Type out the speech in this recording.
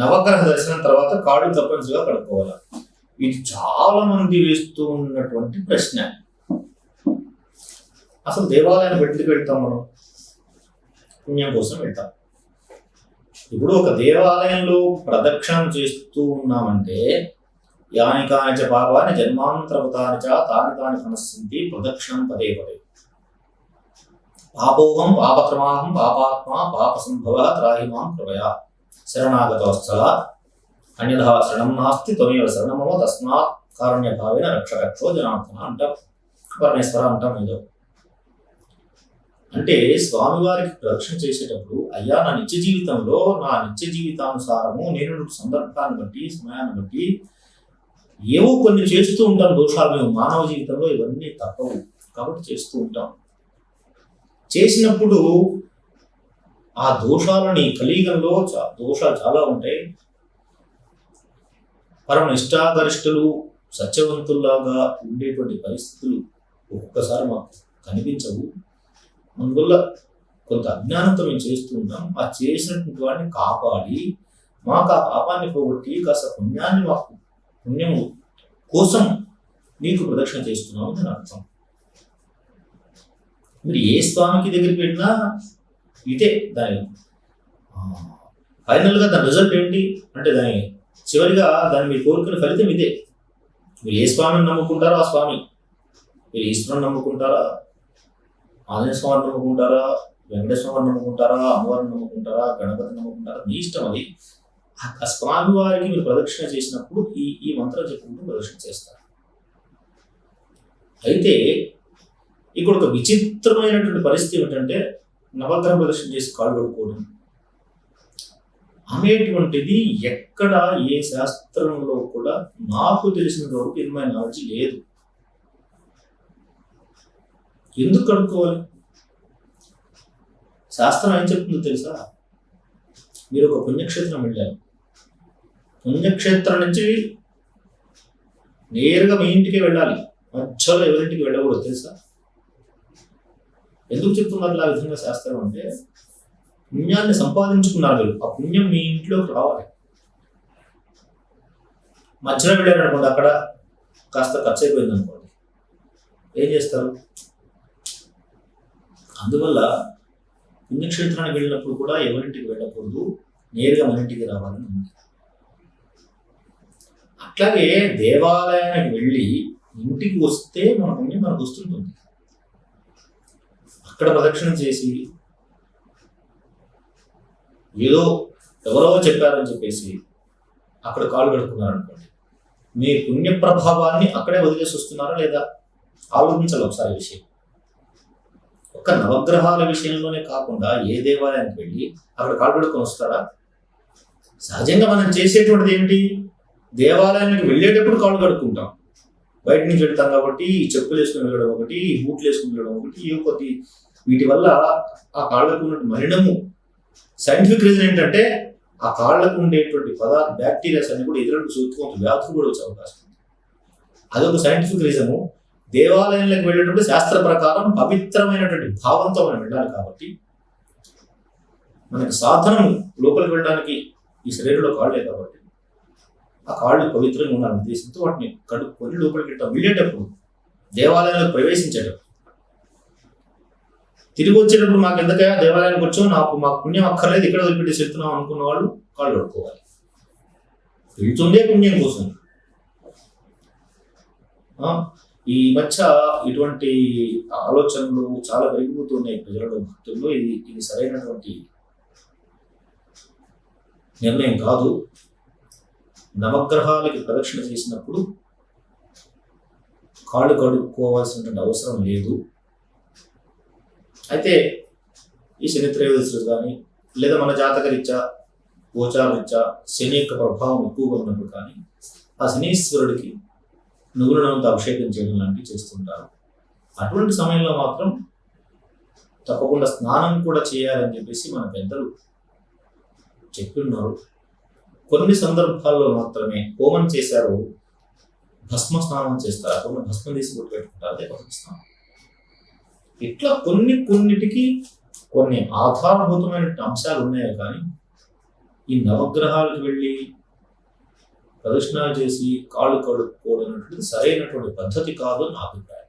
నవగ్రహ దర్శనం తర్వాత కాడు తప్పనిసరిగా కడుక్కోవాలి ఇది చాలా మంది వేస్తూ ఉన్నటువంటి ప్రశ్న. అసలు దేవాలయాన్ని పెట్టి పెడతాం మనం? పుణ్యం కోసం వెళ్తాం ఇప్పుడు ఒక దేవాలయంలో ప్రదక్షిణం చేస్తూ ఉన్నామంటే యాని కాని చ పాపాన్ని జన్మాంతరవతానిచ చ తాని తాని మనస్సింది ప్రదక్షిణం పదే పదే. పాపోహం పాపక్రమాహం పాపాత్మ పాప సంభవ త్రాహిమాం కృపయా. శరణాగతవత్సల అన్యథా శరణం నాస్తి త్వమేవ శరణమో తస్మాత్ కారుణ్యభావిన రక్షకక్షో జనార్దన అంటాం పరమేశ్వర అంటాం ఏదో అంటే స్వామివారికి ప్రదక్షిణ చేసేటప్పుడు అయ్యా నా నిత్య జీవితంలో నా నిత్య జీవితానుసారము నేను సందర్భాన్ని బట్టి సమయాన్ని బట్టి ఏవో కొన్ని చేస్తూ ఉంటాం దోషాలు. మేము మానవ జీవితంలో ఇవన్నీ తప్పవు. కాబట్టి చేస్తూ ఉంటాం. చేసినప్పుడు ఆ దోషాలని కలియుగంలో దోషాలు చాలా ఉంటాయి. పరమ నిష్ఠాగరిష్ఠులు సత్యవంతుల్లాగా ఉండేటువంటి పరిస్థితులు ఒక్కొక్కసారి మాకు కనిపించవు. అందువల్ల కొంత అజ్ఞానంతో మేము చేస్తూ ఉంటాం ఆ చేసినటువంటి వాడిని కాపాడి మాకు ఆ పాపాన్ని పోగొట్టి కాస్త పుణ్యాన్ని మాకు పుణ్యము కోసం నీకు ప్రదక్షిణ చేస్తున్నాము అని అర్థం. మీరు ఏ స్వామికి దగ్గరికి వెళ్ళినా ఇదే దాని ఫైనల్గా దాని రిజల్ట్ ఏంటి? అంటే దాని చివరిగా దాన్ని మీరు కోరుకునే ఫలితం ఇదే. మీరు ఏ స్వామిని నమ్ముకుంటారో ఆ స్వామి. మీరు ఈశ్వరుని నమ్ముకుంటారా? ఆంజనేయ స్వామిని నమ్ముకుంటారా? వెంకటేశ్వర నమ్ముకుంటారా? అమ్మవారిని నమ్ముకుంటారా? గణపతిని నమ్ముకుంటారా? మీ ఇష్టం అది. ఆ- ఆ స్వామి వారికి మీరు ప్రదక్షిణ చేసినప్పుడు ఈ ఈ మంత్రం చెప్పుకుంటూ ప్రదక్షిణ చేస్తారు. అయితే ఇక్కడ ఒక విచిత్రమైనటువంటి పరిస్థితి ఏమిటంటే నవగ్రహ ప్రదర్శన చేసి కాలు కడుక్కోవడం. అనేటువంటిది ఎక్కడ ఏ శాస్త్రంలో కూడా నాకు తెలిసిన వరకు ఇన్మై నాలెడ్జ్ లేదు. ఎందుకు కడుక్కోవాలి? శాస్త్రం ఏం చెప్తుందో తెలుసా? మీరు ఒక పుణ్యక్షేత్రం వెళ్ళారు పుణ్యక్షేత్రం నుంచి నేరుగా మీ ఇంటికి వెళ్ళాలి. మధ్యలో ఎవరింటికి వెళ్ళకూడదు తెలుసా? ఎందుకు చెప్తున్నారు ఆ విధంగా శాస్త్రం అంటే? పుణ్యాన్ని సంపాదించుకున్నారు ఆ పుణ్యం మీ ఇంట్లోకి రావాలి. మధ్యలో వెళ్ళారు అనుకోండి అక్కడ కాస్త ఖర్చు అయిపోయింది అనుకోండి. ఏం చేస్తారు? అందువల్ల పుణ్యక్షేత్రానికి వెళ్ళినప్పుడు కూడా ఎవరింటికి వెళ్ళకూడదు నేరుగా మన ఇంటికి రావాలని ఉంది. అట్లాగే దేవాలయానికి వెళ్ళి ఇంటికి వస్తే మన పుణ్యం మనకు వస్తుంటుంది. అక్కడ ప్రదక్షిణ చేసి ఏదో ఎవరో చెప్పారని చెప్పేసి అక్కడ కాలు కడుక్కున్నారు అనుకోండి. మీ పుణ్య ప్రభావాన్ని అక్కడే వదిలేసి వస్తున్నారా లేదా? ఆలోచించాలి ఒకసారి విషయం. ఒక్క నవగ్రహాల విషయంలోనే కాకుండా ఏ దేవాలయానికి వెళ్ళి అక్కడ కాలు పెడుకొని వస్తారా సహజంగా మనం చేసేటువంటిది ఏంటి? దేవాలయానికి వెళ్ళేటప్పుడు కాళ్ళు కడుక్కుంటాం. బయట నుంచి వెళ్తాం కాబట్టి ఈ చెప్పులు వేసుకుని వెళ్ళడం ఒకటి ఈ బూట్లు వేసుకుని వెళ్ళడం ఒకటి ఈ కొద్ది వీటి వల్ల ఆ కాళ్ళకు ఉన్న మరణము సైంటిఫిక్ రీజన్ ఏంటంటే ఆ కాళ్ళకు ఉండేటువంటి పదార్థ బ్యాక్టీరియాస్ అన్ని కూడా ఎదురు సూక్ష్మ వ్యాధులు కూడా వచ్చే అవకాశం ఉంది. అదొక సైంటిఫిక్ రీజను దేవాలయంలోకి వెళ్ళేటప్పుడు శాస్త్ర ప్రకారం పవిత్రమైనటువంటి భావంతో మనం వెళ్ళాలి కాబట్టి మనకి సాధనం లోపలికి వెళ్ళడానికి ఈ శరీరంలో కాళ్ళే కాబట్టి ఆ కాళ్ళు పవిత్రంగా ఉండాలనే ఉద్దేశంతో వాటిని కడుక్కొని లోపలికి వెళ్ళటం. వెళ్ళేటప్పుడు దేవాలయంలో ప్రవేశించేటప్పుడు తిరిగి వచ్చేటప్పుడు మాకు ఎందుకయ్యా? దేవాలయానికి వచ్చాం. నాకు మాకు పుణ్యం అక్కర్లేదు. ఇక్కడ వదిలిపెట్టి చెప్తున్నాం అనుకున్న వాళ్ళు కాళ్ళు కడుక్కోవాలి. వెళ్తుండే పుణ్యం కోసం. ఈ మధ్య ఇటువంటి ఆలోచనలు చాలా పెరిగిపోతున్నాయి ప్రజలలో భక్తుల్లో ఇది ఇది సరైనటువంటి నిర్ణయం కాదు. నవగ్రహాలకి ప్రదక్షిణ చేసినప్పుడు కాళ్ళు కడుక్కోవాల్సినటువంటి అవసరం లేదు. అయితే ఈ శని త్రయోదశులు కానీ లేదా మన జాతక రీత్యా గోచార రీత్యా శని యొక్క ప్రభావం ఎక్కువగా ఉన్నప్పుడు కానీ ఆ శనీశ్వరుడికి నువ్వులనంత అభిషేకం చేయడం లాంటివి చేస్తుంటారు. అటువంటి సమయంలో మాత్రం తప్పకుండా స్నానం కూడా చేయాలని చెప్పేసి మన పెద్దలు చెప్తున్నారు కొన్ని సందర్భాల్లో మాత్రమే హోమం చేశారు భస్మ స్నానం చేస్తారు భస్మం తీసి గుర్తుపెట్టుకుంటారు అదే భస్మ స్నానం ఇట్లా కొన్ని కొన్నిటికి కొన్ని ఆధారభూతమైన అంశాలు ఉన్నాయి కానీ ఈ నవగ్రహాలకు వెళ్ళి ప్రదక్షిణాలు చేసి కాళ్ళు కడుక్కోవడం అనేటువంటిది సరైనటువంటి పద్ధతి కాదు నా అభిప్రాయం.